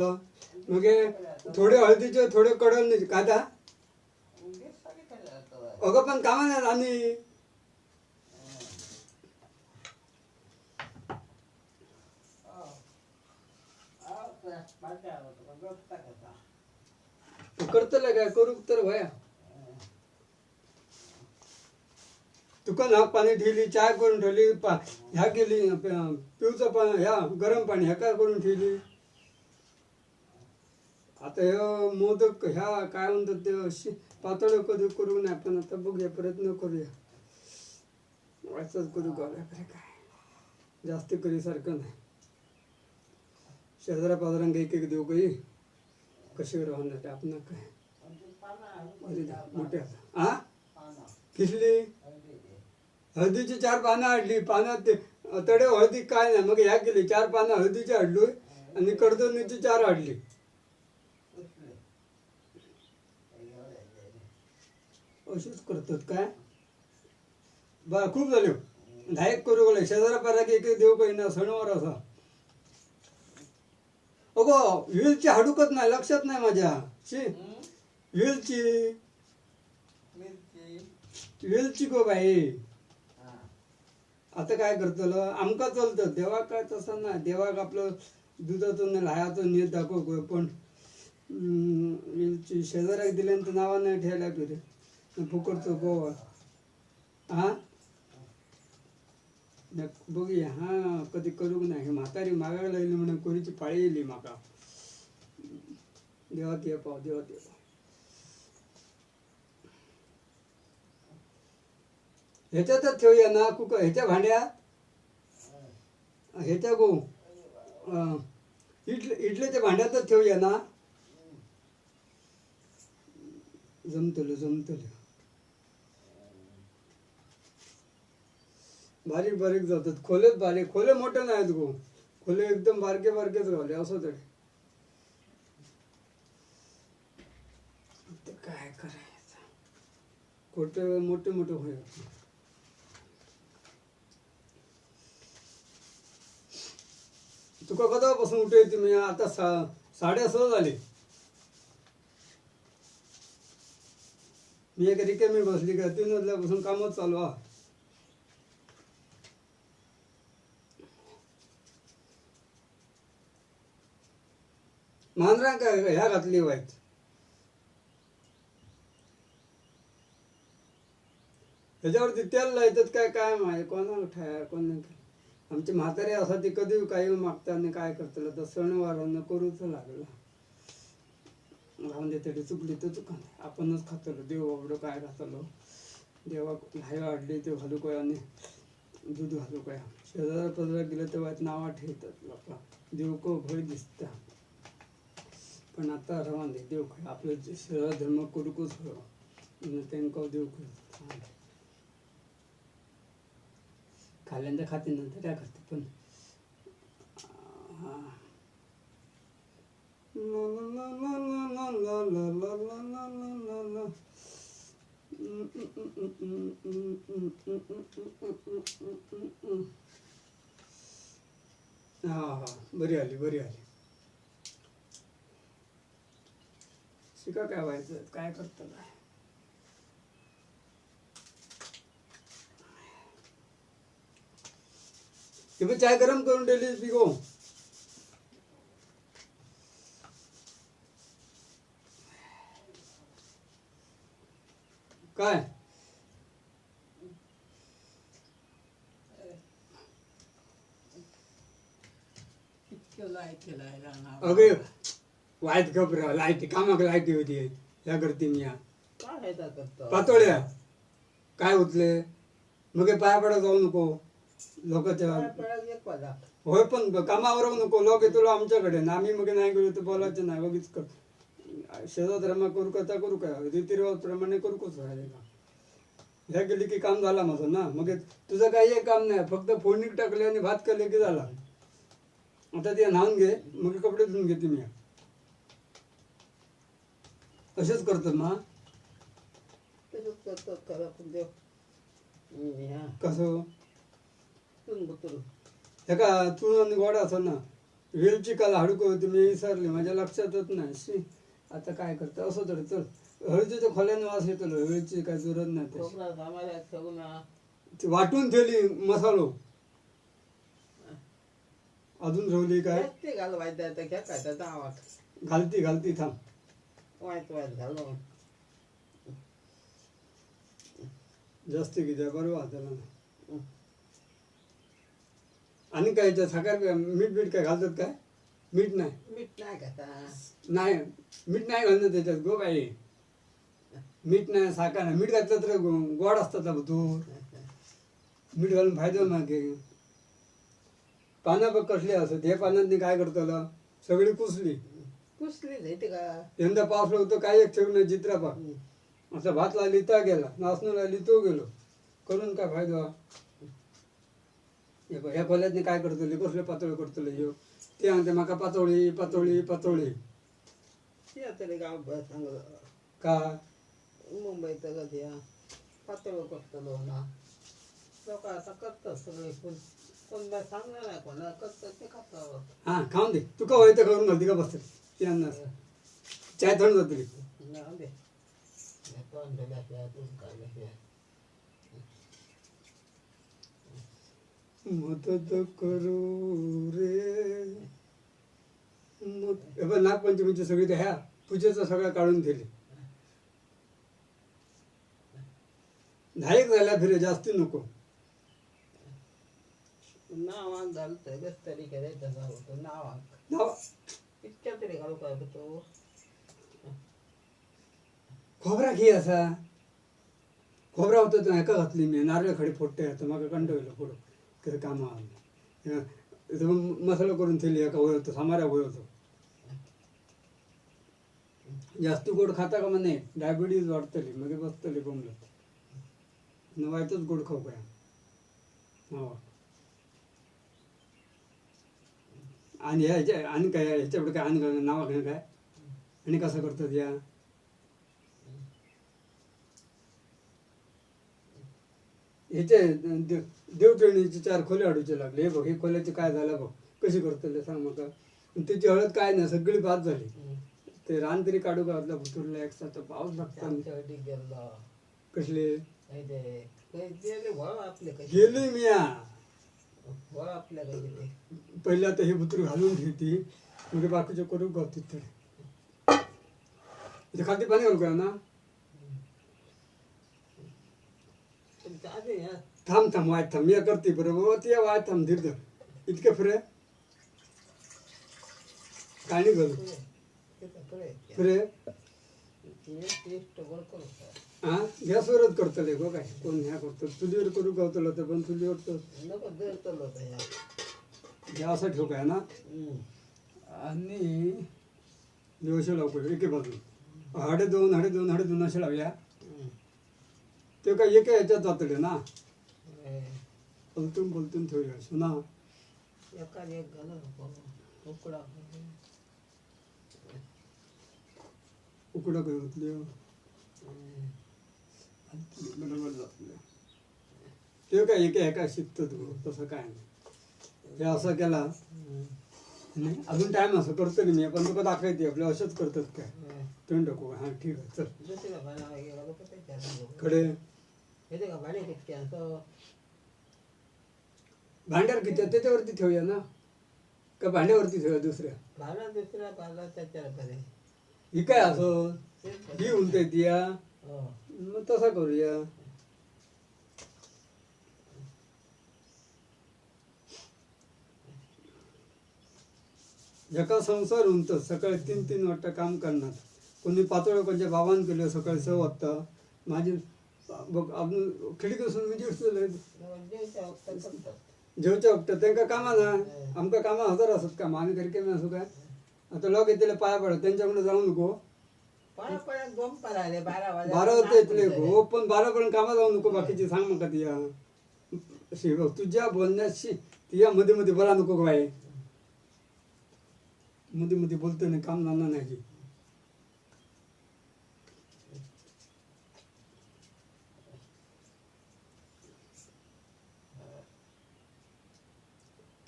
मग थोडे हळदीचे थोडे कडण खाता अगं पण कामा नाही आणि करतले काय? करू तर भया तुका ना पाणी ठेवली चाय करून ठेवली ह्या केली पिऊचं पिवचं पाणी ह्या गरम पाणी ह्या काय करून ठेवली? आता हे मोदक ह्या काय म्हणतात ते पातळ कधी करू नये आपण आता बघूया प्रयत्न करूया. असंच करू गावल्या काय? जास्त करीसारखं नाही. शेजारा पाजारांक एक एक देऊ काही कसे राहणार आपण काय? मोठ्या. आ? किसली? हळदीची चार पानं हाडली पानं ते तडे हळदी काय नाही. मग ह्या केली. चार पानं हळदीची हाडली आणि कडदोनीची चार हाडली अशीच करतात काय? बा खूप झाले. धायक करू गेले शेजारा पारा एक काही ना सणवार असा. अगो व्हीलची हाडूकच नाही लक्षात नाही माझ्या. शी व्हीलची व्हीलची गो बाई. आता काय करतलो? आमका चलतं. देवाक काय तसं नाही. देवाक आपलं दुधातून लायातून नीट दाखव पण शेजाऱ्याक दिल्यानंतर नावा नाही ठेवल्या पिरे फुकटतो गोवा हा? बघूया. हा कधी करूक नाही? हे म्हातारी मागायला लागली म्हणून कोणीची पाळी येयली माका देवात ये पाव देवात ये पाव. ह्याच्यातच ठेवूया ना कुक? ह्याच्या भांड्यात? ह्याच्या गो इडली इडलीच्या भांड्यातच ठेवूया ना? जमतलो जमतलो. बारीक बारीक जातात. खोलेच बारीक खोले मोठे नाहीत गो. खोले एकदम बारके बारकेच राहिले असं तरी काय करायचं? खोटे मोठे मोठे होईल तुका कधापासून उठे येते मी? आता सा साडे सहा झाले. मी एक रिकामी बसली का? तीन वाजल्यापासून कामच चालू हा मांजरा काय ह्या घातली वाईट. त्याच्यावरती तेल लायतात काय काय माहिती? कोणाला ठाय कोण नाही काय. आमची म्हातारी असा ती कधी काही मागता आणि काय करतलं तर सणवारांना करूच लागलं. राहून दे तरी चुकली तर चुका नाही आपणच खातलो देव बाबडं काय घातलो देवा हाय वाढली ते घालू काय आणि दूध घालू काय शेजारा पदरात गेलं तेव्हा नावा ठेवतात लोक. देव को भय दिसता. पण आता रवान दे देव खंय आपलो सगळो धर्म करूंकूच जायो तांकां देव खंय खाल्ल्यांच्या खातीर नंतर त्या खातीर पण हा हा बरी आली बरी आली शिका काय व्हायचं काय करतं काय ते पण चाय गरम करून ठेवली पिको काय अगे वाईट घबरा लाइट कामाक लाइट होती या करते मी पातोळ्या. काय होतले मग हे पाया पडा जाऊ नको. लोकांच्या होय पण कामावर नको. लोक तुला आमच्याकडे. ना आम्ही मग नाही गेलो तर बोलायचं नाही. बघीच कर. शेजाधर्मा करू कथा करू काय रीतिरिवाज प्रमाणे करू कस ह्या गेली की काम झाला माझं ना? मग हे तुझं काही एक काम नाही. फक्त फोडणीक टाकले आणि भात केले की झाला. आता ते न्हावून घे. मग कपडे धुवून घेते मी. असेच करतात मा कसं? हे का तू आणि गोडा असं ना वेलची काल हाडूक होती मी विसरले माझ्या लक्षातच नाही. शी आता काय करतं? असं तर चल. हळदीच्या खोल्यानं वास येतो वेलची काय जुरत नाही. खोबरा ती वाटून ठेवली मसालो. अजून ठेवली काय? ते घालवायचं आता घ्या काय त्याचा आवाज घालती घालती थांब. वाईट वाईट घालून जास्त किती नाही. आणि काय साखर मीठ बीठ काय घालतात काय? मीठ नाही. मीठ नाही घाता नाही मीठ नाही घालणं त्याच्यात गो बाई. मीठ नाही साखर नाही. मीठ घातलं तर गोड असतात दूर मीठ घालून फायदा मागे. पानं बघ कसली असत हे पानांनी काय करतलं? सगळी कुसली. कुसली जायते का? यंदा पाऊस होतं काय एक ठेवून जित्रा पा. असा भातला लिहिता गेला. नाचणूला लिहितो गेलो. करून काय फायदा? हे ह्या खोल्यातनी काय करतले कसले पातळ करतले ह्यो ते म्हणते म्हाका पातोळी पातोळी पातोळी. ते तरी गाव बस सांगलं का? मुंबईत कधी पातळ करतलो ना लोक आता करतात सगळे कोण बाय सांगणार नाही कोणा करतात ते खातात. हा खाऊन दे. तू का व्हायचं करून घालते का बसते? ते अन्न चाय थंड जातली मदत करू रे. मग हे नागपंचमीची सगळी तर ह्या पूजेचं सगळं काढून ठेवली नाईक झाल्या फिरे जास्ती नको. नावाक घालतोय बस तरी करायचं नावाक नाव इतक्या घालू काय तो खोबरा घे असा खोबरा होतं तर एका घातली मी नारळ खडी फोडते आता मग कंटवलं पुढं ते कामा आलं इथं करून ठेवली एका वय होतं सामाऱ्या वय होतो जास्त गोड खाता का म्हणे डायबिटीज वाढतली मग बसतली बोंबलत नवायचंच गोड खाऊ काय हो आणि ह्याच्या आणि काय ह्याच्यापुढे काय आणि नावा काय काय? आणि कसं करतात या? ह्याचे देव देवतळणीचे चार खोले अडूचे लागले. हे बघ हे खोल्याचे काय झालं बघ. कशी करतले सांग मग त्याची हळद काय नाही सगळी बाद झाली. ते रान तरी काढू का आपल्या भुतूरला एक साथ? पाऊस लागतो कसले? गेले मी या वळ आपल्या काही ते पहिले आता हे भुतूर घालून ठेवती म्हणजे बाकीचे करू गावतीत तरी खालती पाणी घालू का ना? या. थांब थांब वाय थांब. मी करते बरोबर ती वाय थांब धीर धर. इतके फिरे? काणी घालू? फिरे? हा गॅसवरच करतले गो काय? कोण ह्या करतो चुलीवर करू गावतलं तर पण चुलीवर तर गॅस ठेवू काय ना. आणि दिवशी लावू एके बाजू हाडे दोन हाडे दोन हाडे दोन असे लावूया. हम्म. ते काय एका ह्याच्यात जातले ना? ए, पलटून पलटून ठेवूया. असं ना एका एक घालू नको उकडा उकडं काय बरोबर जातल्यो ते काय एका एका शिकत तू तसं काय नाही. हे असं केला. नाही अजून टाईम असं करतो मी पण तुका दाखवते आपले असंच करतात काय. तुम्ही टाकू हां ठीक आहे चल. कडे हे का भांड्यावर किती त्याच्यावरती ठेवूया ना? का भांड्यावरती ठेवूया दुसऱ्या? भांड्या दुसऱ्या भाला त्याच्यावर ही काय असं ही उलते ती या मग तसा करूया. एका संसार उंत सकाळी तीन तीन वाजता काम करणार. कोणी पातळ कोणत्या बाबान केलं सकाळी स वाजता. माझी खिडकीसून मी दिसतले जेवच्या वक्तात त्यांका कामा ना आमका कामा हजार असत काम आम्ही घरी केलं असू काय आता लोक येतले पाया पडत त्यांच्याकडे जाऊ नको. पडायले बारा वाजता बारा होते येतले हो पण बारा पर्यंत कामा जाऊ नको बाकीची सांग मग ती अशी बघ तुझ्या बोलण्याशी तिया मध्ये मध्ये बोला नको बाई. मध्ये मध्ये बोलतो नाही काम जाणार नाही.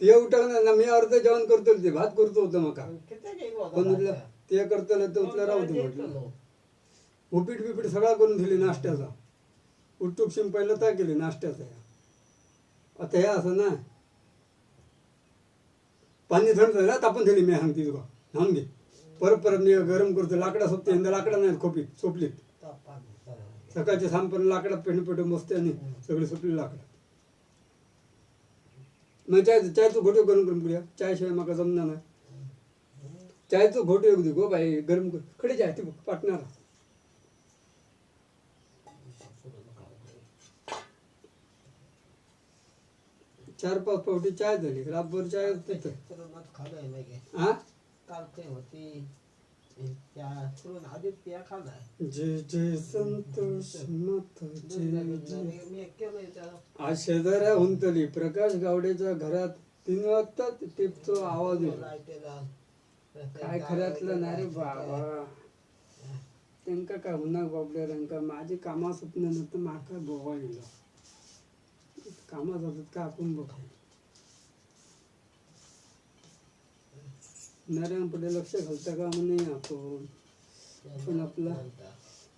ते उठक ना मी अर्ध जेवण करतो ते भात करतो होतं मका. पण उरलं ते करतलं तर उतलं राहू दे म्हटलं. उपीट बिपीट सगळा करून दिली नाश्त्याचा. उठूक शिंपायला त्या केली नाश्त्याचा. आता हे असं ना पाणी थंड झालं तापून दिली मी सांगते तुका न्हाऊन घे. परत परत मी गरम करतो लाकडा सोपते यंदा लाकडा नाही खोपीत सोपलीत. सकाळच्या सांपर्यंत लाकडात पेंड पेटून बसते आणि सगळे सोपले लाकडा. मग चाय चायचं घोटं गरम करून पिऊया. चायशिवाय माका जमणार नाही. चायचं घोटं एक दे गो बाई गरम कर. खडे चाय ते पाटणार. चार पाच पावटी चाय झाली रातभर चाय हा काल ते होती. त्या आदित्य जय जय संतोष माता जय जय आज शेजाऱ्या हुंतली प्रकाश गावडेच्या घरात तीन वाजता टिपतो आवाज काय खऱ्यातलं नाही रे बाबा. त्यांका काय होणार बाबड्या त्यांका माझी कामा सुटणं नव्हतं माका बोवा येलो कामा जातात का आपण बघायला नारायणपडे लक्ष घालता का म्हणे आपण. पण आपला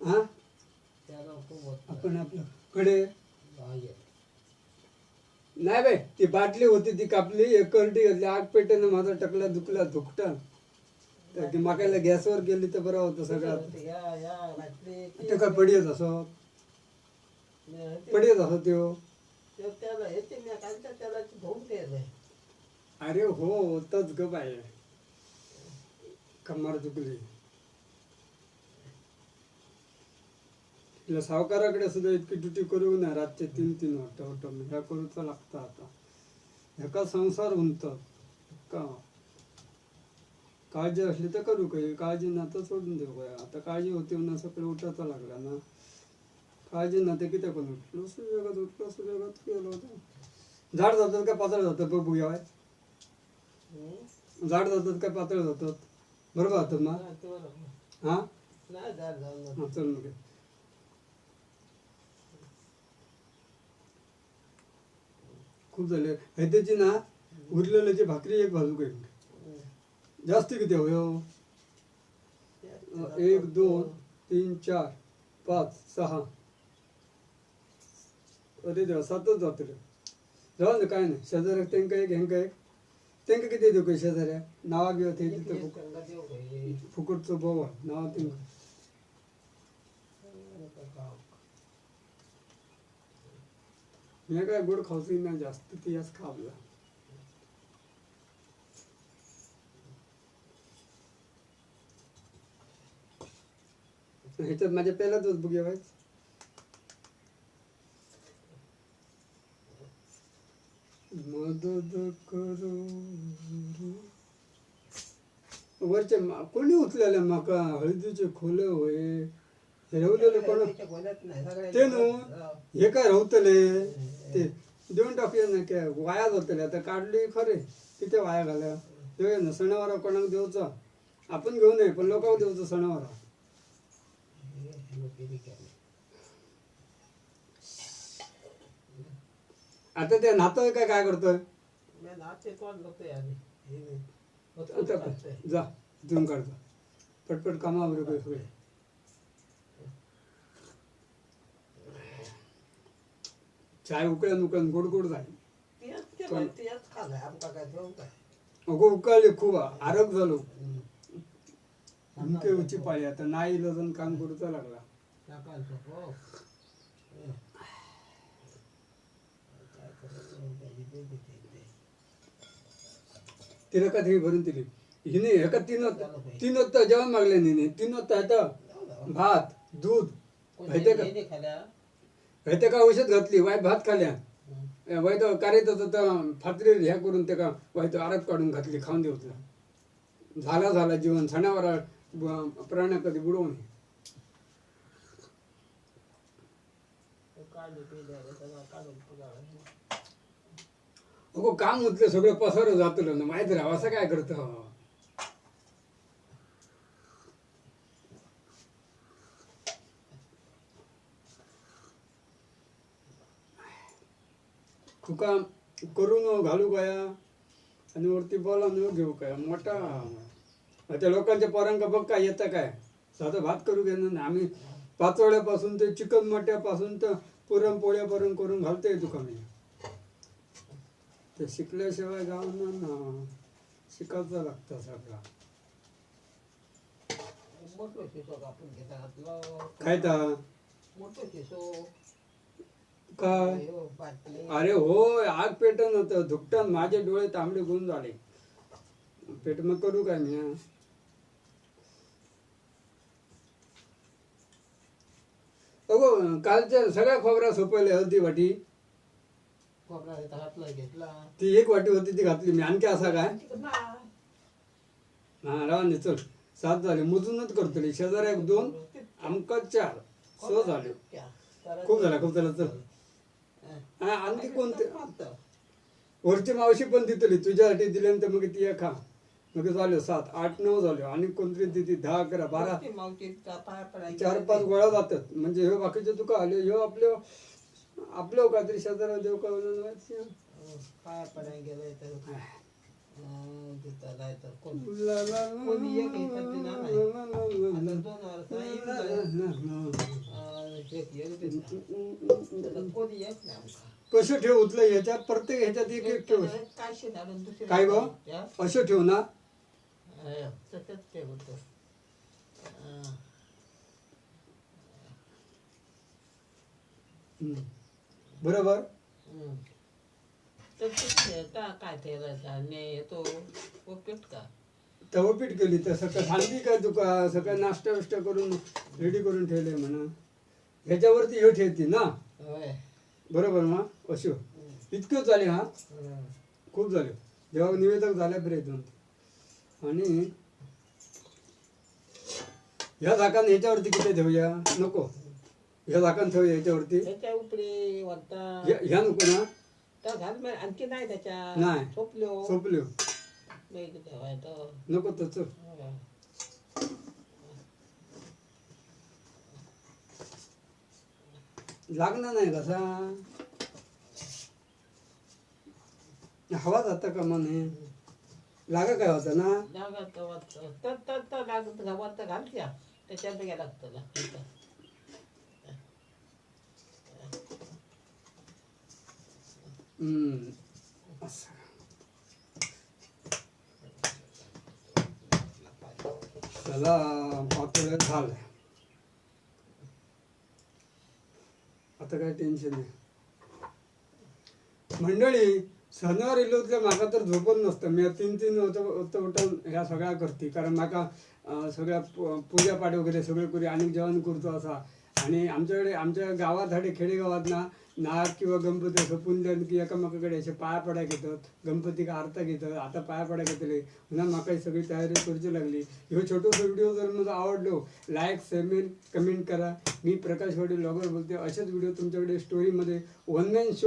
हा? आपण आपलं कडे? बाहेर नाही बाई ती बाटली होती ती कापली एक करटी घातली आग पेटेनं माझा टकला दुखला तर ती माकायला गॅसवर गेली तर बरं होतं सगळं. ते काय पडियत असं? पडियत असं त्यो? अरे हो होतच ग बाय कमर दुखली तिला सावकाराकडे सुद्धा इतकी ड्युटी करू ना रातचे तीन तीन वाटत ह्या करूचा लागतं आता. ह्याका संसार म्हणतात का? काळजी असली तर करू काही. काळजी ना तर सोडून देऊ काय आता काळजी होती ना सकाळी उठायचा लागला ना. काळजी ना ते किती पण उठलो? सुयोगात उठलो सुयोगात गेलो होतो. झाड जातात का पातळ जातात? बघ बुया झाड जातात का पातळ जातात? बरोबर जातात ना. हा हा, चल मग. खूप झाले. हैद्याची ना उरलेल्याची भाकरी एक बाजू काही जास्त किती हो? एक दोन तीन चार पाच सहा. अरे देवा सातच जातले जाऊ दे काय नाही. शेजाऱ्याक त्यांका एक हेंका एक. त्यांका किती देऊ काही शेजाऱ्या नावा घेऊ ते तिथं फुक- त्यांना देऊ काही. फुकटचं बोवा नावा त्यांका मी काय गोड खाऊची नाही जास्त ती याच खावला ह्याच्यात माझ्या पहिलाच बघूया बाई मदत करू वरचे कोणी उचलेले माका? हळदीचे खोले होय. ठेवलेले कोण? ते न्हू हे काय रवतले? ते देऊन टाकूया ना काय वाया जातले. आता काढली खरे. किती वाया घाल्या. देऊया ना सणावारा कोणाक देऊचा? आपण घेऊ नये पण लोकांक देवचो सणावारा हे लोकेरी केलं. आता ते नातं काय काय करतोय. हे. जा देऊन काढतो पटपट कामावर सगळे. चाय उकळ्या उकळ्यान गोड गोड झाली? अगो उकळली खूप. आरोग झालो. उची पाळी. आता नाही लजन काम करूचा लागला टाकायचं, हो. हं. काय करायचं, त्याची ते बी ते ते. तिला का हे भरून दिली? हिने एका तीन तीन वाजता जेवण मागले हिने तीन द्या. भात दूध कोणी माहितीये का? औषध घातली? वाईट भात खाल्या. हं. वाईट कार्य तर फातरी ह्या करून ते का वाईट आरात काढून घातली खाऊन देऊ झाला झाला जीवन. सणावर प्राण्या कधी बुडवून काढली पिढ्या, सगळं काढून पुरावं. अगो काम उतलं सगळं पसार जातलं ना माहीत राहा असं काय करत? खुका करून घालू काया? आणि वरती बोला न घेऊ काय? मोठा. त्या लोकांच्या पोरांका बघ काय येतं काय. साधं भात करू घेणं ना आम्ही पाचोळ्यापासून ते चिकन मट्यापासून तर पुरणपोळ्यापर्यंत करून घालतोय तुका मी ते शिकल्याशिवाय गावांना ना शिकायचं लागतं सगळं. मोठं शिसो कापून घेता घातलं काय तर? मोठं शिसो काय? हो, बाटली अरे होय आग पेटन होतं. धुकटन माझे डोळे तांबडे गुण झाले. पेट मग करू काय मी हा? अगो कालच्या सगळ्या खोबऱ्या सोपवल्या हळदी वाटी खोबरा घेता घातला घेतला. ती एक वाटी होती ती घातली मी. आणखी असा काय. हा. राव नाही चल. सात झाले. मोजूनच करतली शेजारी एक दोन आमका चार. स झाले. खूप झाला खूप झाला चल. हं. आणखी कोणते. वरची मावशी पण दितली. तुझ्यासाठी दिल्यानंतर मग ती एक खा. मग झाले सात आठ नऊ झाले. आणि कोणतरी दिली दहा अकरा बारा. चार पाच गोळ्या जातात. म्हणजे हे बाकीचे तुका आले. ह्यो आपले आपलं काहीतरी शेजारा देव का हं, पाय पडायला गेलाय तर हं, कोण एक येतात ते. आता दोन एक. कसं ठेव उचल ह्याच्यात प्रत्येक ह्याच्यात एक एक ठेव काय दुसरी काय गं? असं ठेव ना तसंच. अं, हम्म. बरोबर? का काय येतो उपीट का? तव पीठ केली तर सकाळ सांगली काय तुका सकाळी नाश्ता बिष्टा करून रेडी करून ठेवले म्हणा. ह्याच्यावरती हे ठेवती ना? बरोबर मग अशो हं. इतकं झाले हा? हं. खूप झाले. जेव्हा निवेदक झाल्या बरे दोन आणि ह्या झाकान ह्याच्यावरती किती ठेवूया? नको. ह्या झाकान ठेवूया ह्याच्यावरती त्याच्या उपरी वरता. ह्या ह्या नको ना. घाल मग आणखी नाही त्याच्या. नाही. सोपलो. सोपल्यो नको होय. लागणार नाही कसा हवा जाता का म्हणे? लागा काय होता ना? तर तर तर लागत तर घालत्या त्याच्यात घ्या लागतं ना. इथं. हम्म. असं. चला झालं आता काय टेन्शन नाही मंडळी सणावर येलो तर म्हाका तर झोपत नसतं मी तीन तीन होतं उठून ह्या सगळ्या करते कारण म्हाका सगळ्या पूजा पाठ वगैरे सगळे करी आणि जेवण करतो असा आणि आमच्याकडे आमच्या गावात हाडे खेडेगावात ना नाग किंवा गणपती असं पुंजन की एकामेकाकडे असे पाया पडा घेतात गणपतीक आरता घेतात आता पाया पडा घेतले पुन्हा म्हाका सगळी तयारी करूची लागली. ह्यो छोटोसो व्हिडिओ जर मला आवडलो लाईक सेमेंट कमेंट करा. मी प्रकाश वाडी लॉगर बोलते. असेच व्हिडिओ तुमच्याकडे स्टोरीमध्ये ऑनलाईन शो